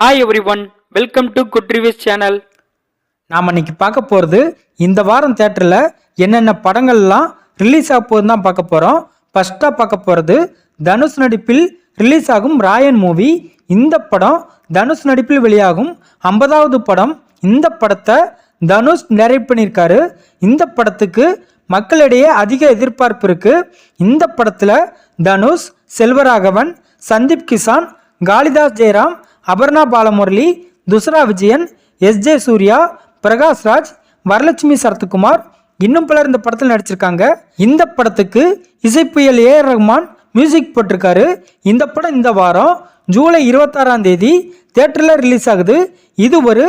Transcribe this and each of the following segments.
Hi every one welcome to good reviews channel நாம் இன்னைக்கு பார்க்க போகிறது இந்த வாரம் தேட்டரில் என்னென்ன படங்கள்லாம் ரிலீஸ் ஆக போகுதுன்னு தான் பார்க்க போகிறோம் ஃபஸ்ட்டாக பார்க்க போகிறது தனுஷ் நடிப்பில் ரிலீஸ் ஆகும் ராயன் மூவி. இந்த படம் தனுஷ் நடிப்பில் வெளியாகும். ஐம்பதாவது படம் இந்த படத்தை தனுஷ் டைரக்ட் பண்ணியிருக்காரு. இந்த படத்துக்கு மக்களிடையே அதிக எதிர்பார்ப்பு இருக்குது இந்த படத்தில் தனுஷ் செல்வராகவன் சந்தீப் கிசான் காளிதாஸ் ஜெயராம் அபர்ணா பாலமுரளி துசரா விஜயன் எஸ் ஜே சூர்யா பிரகாஷ் ராஜ் வரலட்சுமி சரத்குமார் இன்னும் பலர் இந்த படத்தில் நடிச்சிருக்காங்க. இந்த படத்துக்கு இசைப்புயல் ஏ ரஹ்மான் மியூசிக் போட்டிருக்காரு. இந்த படம் இந்த வாரம் ஜூலை இருபத்தாறாம் தேதி தேட்டரில் ரிலீஸ் ஆகுது. இது ஒரு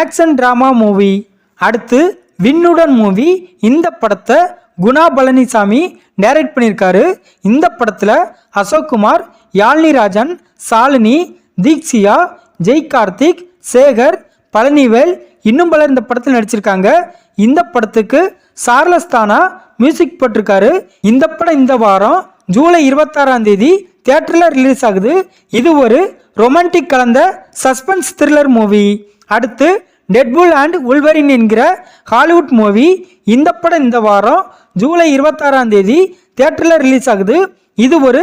ஆக்ஷன் ட்ராமா மூவி அடுத்து விண்ணுடன் மூவி இந்த படத்தை குணா பழனிசாமி டைரக்ட் பண்ணியிருக்காரு. இந்த படத்தில் அசோக்குமார் யாழ்னி ராஜன் சாலினி தீக்ஷியா ஜெய் கார்த்திக் சேகர் பழனிவேல் இன்னும் பலர் இந்த படத்தில் நடிச்சிருக்காங்க. இந்த படத்துக்கு சார்லஸ்தானா மியூசிக் போட்டிருக்காரு. இந்த படம் இந்த வாரம் ஜூலை இருபத்தாறாம் தேதி தியேட்டரில் ரிலீஸ் ஆகுது. இது ஒரு ரொமான்டிக் கலந்த சஸ்பென்ஸ் த்ரில்லர் மூவி. அடுத்து டெட்புல் அண்ட் உல்வரின் என்கிற ஹாலிவுட் மூவி. இந்த படம் இந்த வாரம் ஜூலை இருபத்தாறாம் தேதி தியேட்டரில் ரிலீஸ் ஆகுது. இது ஒரு